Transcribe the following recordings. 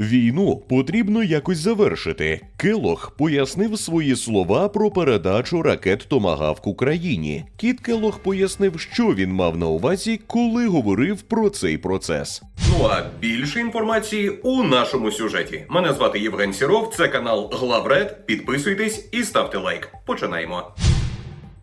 Війну потрібно якось завершити. Келох пояснив свої слова про передачу ракет Томагавк Україні. Кіт Келох пояснив, що він мав на увазі, коли говорив про цей процес. Ну а більше інформації у нашому сюжеті. Мене звати Євген Сіров, це канал Главред. Підписуйтесь і ставте лайк. Починаємо.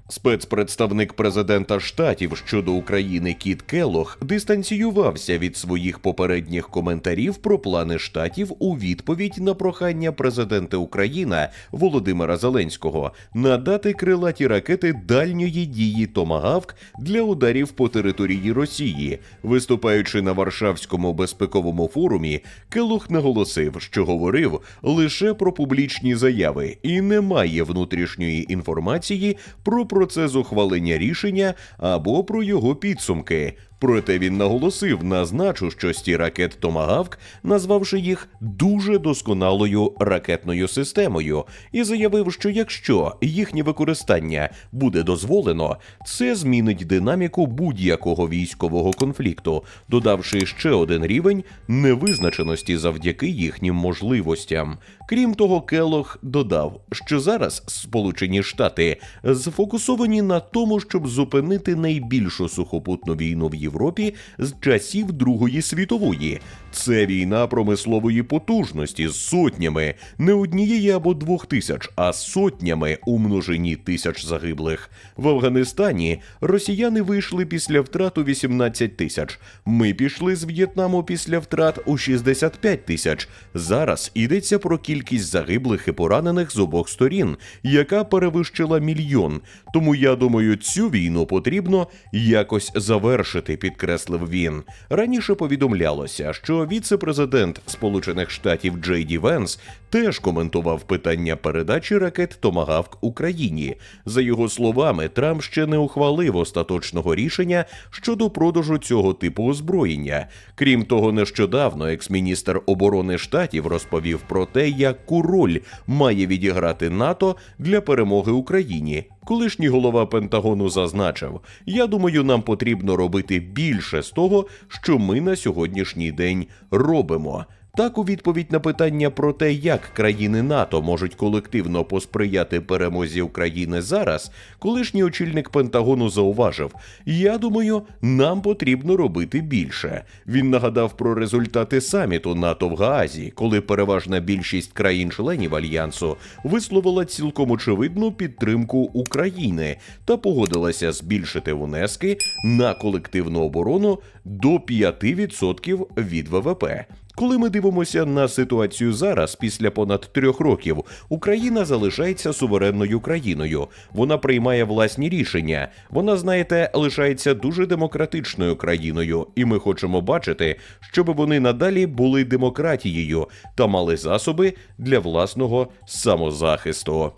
Спецпредставник президента штатів щодо України Кіт Келох дистанціювався від своїх попередніх коментарів про плани штатів у відповідь на прохання президента України Володимира Зеленського надати крилаті ракети дальньої дії Томагавк для ударів по території Росії. Виступаючи на Варшавському безпековому форумі, Келох наголосив, що говорив лише про публічні заяви і не має внутрішньої інформації про процес ухвалення рішення або про його підсумки. Проте він наголосив на значущості ракет Томагавк, назвавши їх дуже досконалою ракетною системою, і заявив, що якщо їхнє використання буде дозволено, це змінить динаміку будь-якого військового конфлікту, додавши ще один рівень невизначеності завдяки їхнім можливостям. Крім того, Келох додав, що зараз Сполучені Штати сфокусовані на тому, щоб зупинити найбільшу сухопутну війну в Європі з часів Другої світової. Це війна промислової потужності з сотнями, не однієї або двох тисяч, а сотнями у множині тисяч загиблих. В Афганистані росіяни вийшли після втрат у 18 тисяч. Ми пішли з В'єтнаму після втрат у 65 тисяч. Зараз йдеться про кількість загиблих і поранених з обох сторін, яка перевищила мільйон. Тому я думаю, цю війну потрібно якось завершити, підкреслив він. Раніше повідомлялося, що віце-президент Сполучених Штатів Джей Ді Венс теж коментував питання передачі ракет Томагавк Україні. За його словами, Трамп ще не ухвалив остаточного рішення щодо продажу цього типу озброєння. Крім того, нещодавно екс-міністр оборони штатів розповів про те, яку роль має відіграти НАТО для перемоги Україні. Колишній голова Пентагону зазначив: я думаю, нам потрібно робити більше з того, що ми на сьогоднішній день робимо. Так, у відповідь на питання про те, як країни НАТО можуть колективно посприяти перемозі України зараз, колишній очільник Пентагону зауважив: Я думаю, нам потрібно робити більше. Він нагадав про результати саміту НАТО в Гаазі, коли переважна більшість країн-членів альянсу висловила цілком очевидну підтримку України та погодилася збільшити внески на колективну оборону до 5% від ВВП. Коли ми дивимося на ситуацію зараз, після понад трьох років, Україна залишається суверенною країною. Вона приймає власні рішення. Вона, знаєте, лишається дуже демократичною країною, і ми хочемо бачити, щоб вони надалі були демократією та мали засоби для власного самозахисту.